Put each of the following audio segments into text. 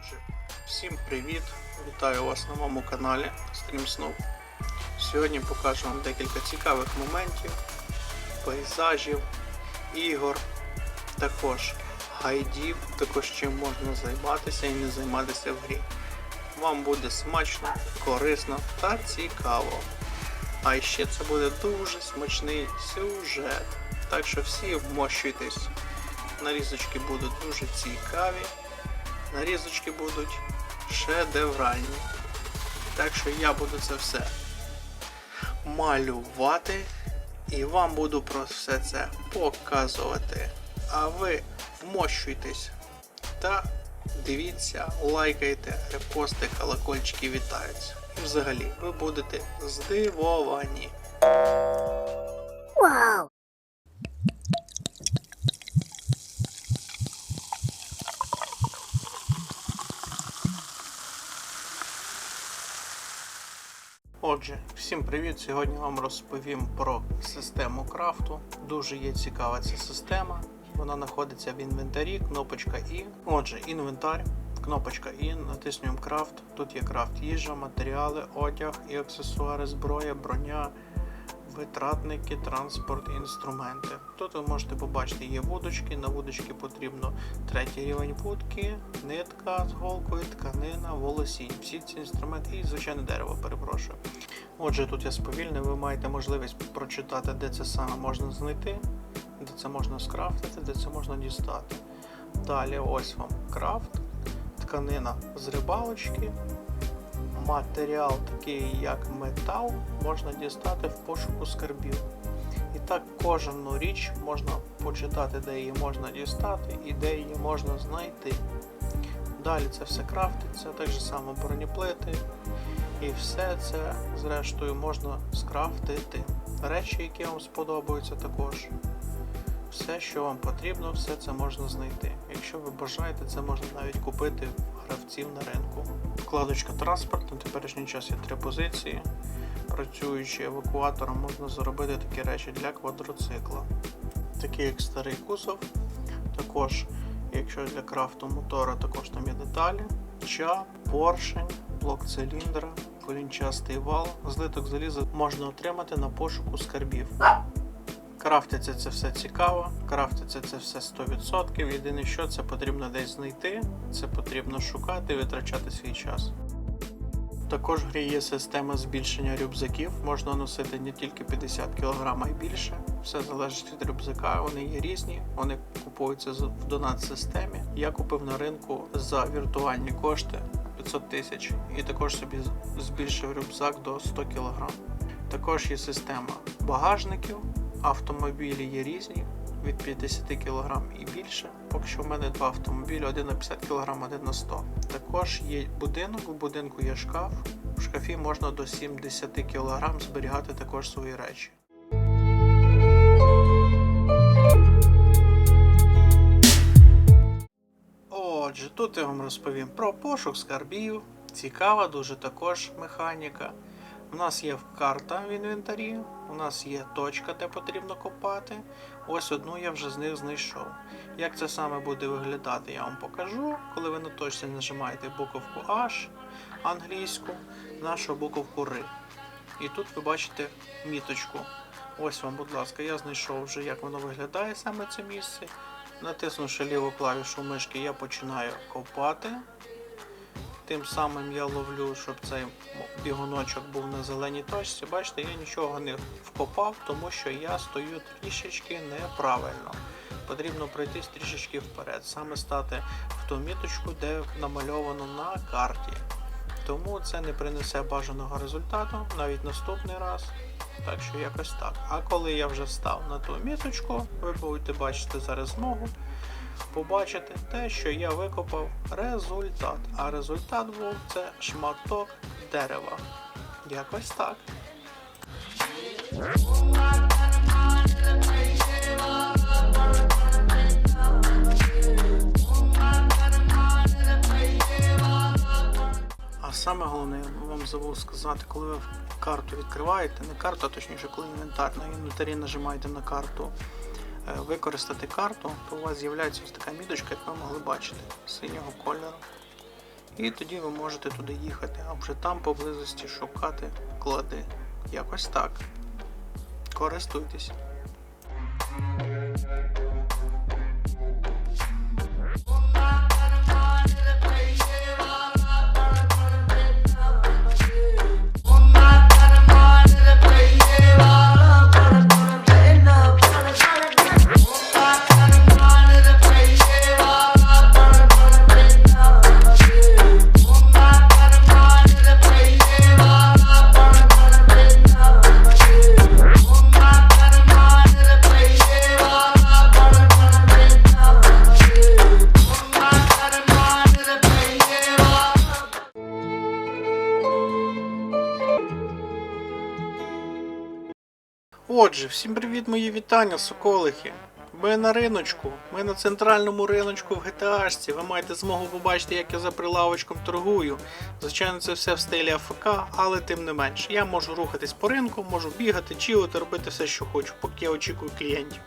Отже, всім привіт! Вітаю вас на моєму каналі Снов. Сьогодні покажу вам декілька цікавих моментів, пейзажів, ігор, також гайдів, також чим можна займатися і не займатися в грі. Вам буде смачно, корисно та цікаво. А ще це буде дуже смачний сюжет. Так що всі вмощуйтесь. Нарізочки будуть дуже цікаві. Нарізочки будуть шедевральні. Так що я буду це все малювати і вам буду про все це показувати. А ви вмощуйтесь та дивіться, лайкайте, репости, колокольчики вітаються. Взагалі ви будете здивовані. Wow. Отже, всім привіт! Сьогодні вам розповім про систему крафту. Дуже є цікава ця система. Вона знаходиться в інвентарі, кнопочка І. Отже, інвентар, кнопочка І, натиснюємо крафт. Тут є крафт їжа, матеріали, одяг і аксесуари, зброя, броня, витратники, транспорт, інструменти. Тут ви можете побачити, є вудочки. На вудочки потрібно третій рівень вудки, нитка з голкою, тканина, волосінь. Всі ці інструменти і звичайне дерево, перепрошую. Отже, тут я сповільнив, ви маєте можливість прочитати, де це саме можна знайти, де це можна скрафтити, де це можна дістати. Далі ось вам крафт, тканина з рибалочки, матеріал такий як метал можна дістати в пошуку скарбів. І так кожну річ можна почитати, де її можна дістати і де її можна знайти. Далі це все крафтиться, так же само бронеплити. І все це, зрештою, можна скрафтити. Речі, які вам сподобаються також. Все, що вам потрібно, все це можна знайти. Якщо ви бажаєте, це можна навіть купити гравців на ринку. Вкладочка транспорт на теперішній час є три позиції. Працюючи евакуатором, можна зробити такі речі для квадроцикла. Такий як старий кузов. Також, якщо для крафту мотора, також там є деталі. Чап, поршень, блок циліндра, колінчастий вал, злиток заліза можна отримати на пошуку скарбів. Крафтиться це все цікаво, крафтиться це все 100%. Єдине, що це потрібно десь знайти, це потрібно шукати і витрачати свій час. Також в грі є система збільшення рюкзаків, можна носити не тільки 50 кг, а й більше. Все залежить від рюкзака, вони є різні, вони купуються в донат-системі. Я купив на ринку за віртуальні кошти 500 тисяч і також собі збільшив рюкзак до 100 кг. Також є система багажників, автомобілі є різні від 50 кг і більше. Поки що в мене два автомобілі, один на 50 кг, один на 100. Також є будинок, у будинку є шкаф. В шкафі можна до 70 кг зберігати також свої речі. Тут я вам розповім про пошук скарбів. Цікава дуже також механіка. У нас є карта в інвентарі, у нас є точка, де потрібно копати. Ось одну я вже з них знайшов. Як це саме буде виглядати, я вам покажу. Коли ви на точці нажимаєте буковку H англійську, нашу буковку R. І тут ви бачите міточку. Ось вам, будь ласка, я знайшов вже, як воно виглядає саме це місце. Натиснувши ліву клавішу мишки, я починаю копати. Тим самим я ловлю, щоб цей бігуночок був на зеленій точці. Бачите, я нічого не вкопав, тому що я стою трішечки неправильно. Потрібно пройтись трішечки вперед, саме стати в ту міточку, де намальовано на карті. Тому це не принесе бажаного результату навіть наступний раз. Так що якось так. А коли я вже став на ту міточку, ви будете бачити зараз змогу побачити те, що я викопав результат. А результат був це шматок дерева. Якось так. Саме головне, я вам забув сказати, коли ви карту відкриваєте, не карту, а точніше, коли інвентар на інвентарі нажимаєте на карту е, використати карту, то у вас з'являється ось така міточка, як ви могли бачити, синього кольору. І тоді ви можете туди їхати, а вже там поблизості шукати клади. Якось так. Користуйтесь. Отже, всім привіт, мої вітання, соколихи. Ми на риночку, ми на центральному риночку в GTA. Ви маєте змогу побачити, як я за прилавочком торгую. Звичайно, це все в стилі АФК, але тим не менш. Я можу рухатись по ринку, можу бігати, чилити, робити все, що хочу, поки я очікую клієнтів.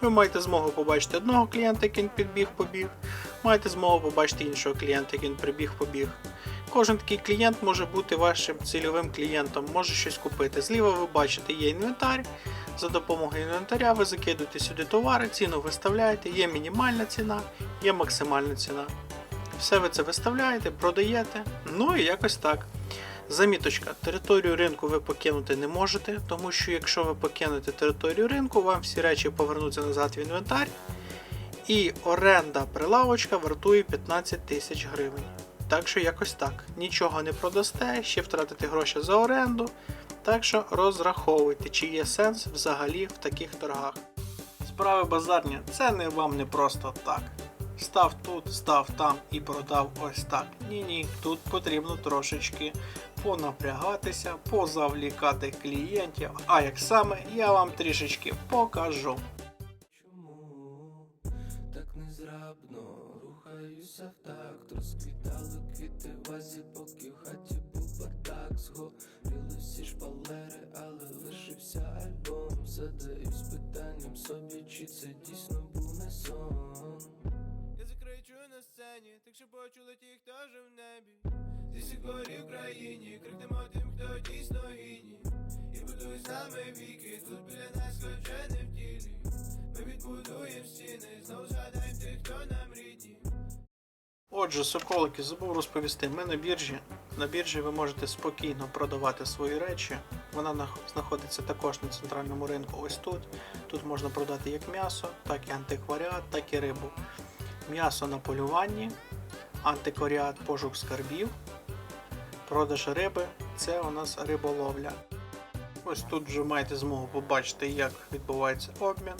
Ви маєте змогу побачити одного клієнта, який підбіг, побіг. Маєте змогу побачити іншого клієнта, який прибіг, побіг. Кожен такий клієнт може бути вашим цільовим клієнтом, може щось купити. Зліва ви бачите, є інвентар. За допомогою інвентаря ви закидуєте сюди товари, ціну виставляєте, є мінімальна ціна, є максимальна ціна. Все ви це виставляєте, продаєте. Ну і якось так. Заміточка, територію ринку ви покинути не можете, тому що якщо ви покинете територію ринку, вам всі речі повернуться назад в інвентар. І оренда прилавочка вартує 15 тисяч гривень. Так що якось так. Нічого не продасте, ще втратите гроші за оренду. Так що розраховуйте, чи є сенс взагалі в таких торгах. Справи базарні це не вам не просто так. Став тут, став там і продав ось так. Ні-ні, тут потрібно трошечки понапрягатися, позавлікати клієнтів. А як саме, я вам трішечки покажу. Рухаюся в такт Розквітали квіти в вазі, поки в хаті був бардак Згоріли всі шпалери, але лишився альбом Задаюсь питанням собі, чи це дійсно був не сон Я закричу на сцені, так що почули ті, хто жив в небі. Зі всіх горів в країні, крикнемо тим, хто дійсно гідні. І будуй з нами віки, тут біля нас Отже, соколики, забув розповісти, ми на біржі. На біржі ви можете спокійно продавати свої речі. Вона знаходиться також на центральному ринку ось тут. Тут можна продати як м'ясо, так і антикваріат, так і рибу. М'ясо на полюванні, антикваріат пошук скарбів, продаж риби це у нас риболовля. Ось тут вже маєте змогу побачити, як відбувається обмін.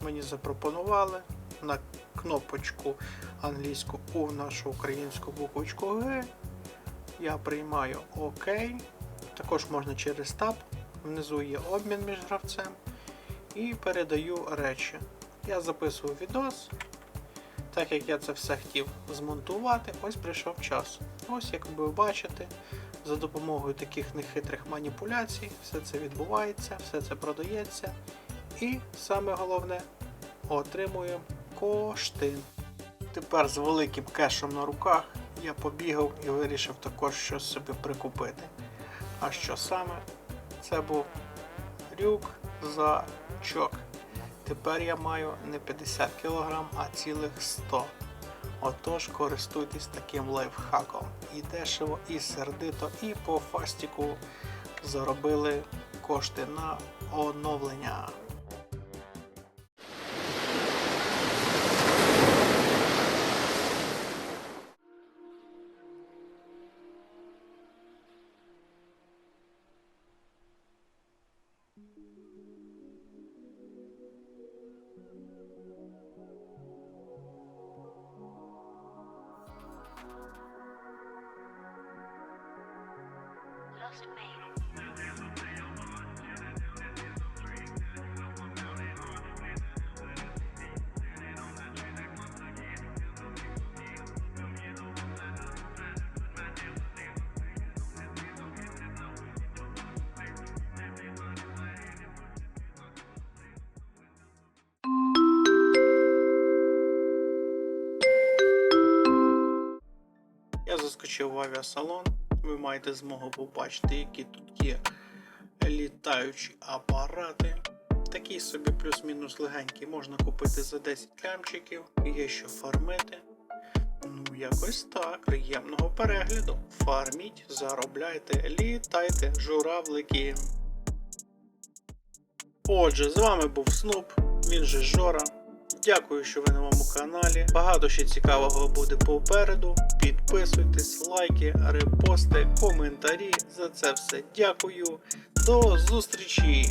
Мені запропонували на кнопочку англійську У нашу українську буквочку Г. Я приймаю ОК. Також можна через таб. Внизу є обмін між гравцем. І передаю речі. Я записую відос. Так як я це все хотів змонтувати, ось прийшов час. Ось як ви бачите, за допомогою таких нехитрих маніпуляцій все це відбувається, все це продається. І саме головне, отримуємо кошти. Тепер з великим кешем на руках я побігав і вирішив також щось собі прикупити. А що саме? Це був рюкзачок. Тепер я маю не 50 кг, а цілих 100 Отож, користуйтесь таким лайфхаком. І дешево, і сердито, і по фастіку заробили кошти на оновлення. Я заскочив в авіасалон. Ви маєте змогу побачити, які тут є літаючі апарати. Такий собі плюс-мінус легенький можна купити за 10 лямчиків, є що фармити. Ну, якось так. Приємного перегляду. Фарміть, заробляйте, літайте, журавлики. Отже, з вами був Снуп, він же Жора. Дякую, що ви на моєму каналі. Багато ще цікавого буде попереду. Підписуйтесь, лайки, репости, коментарі. За це все дякую. До зустрічі!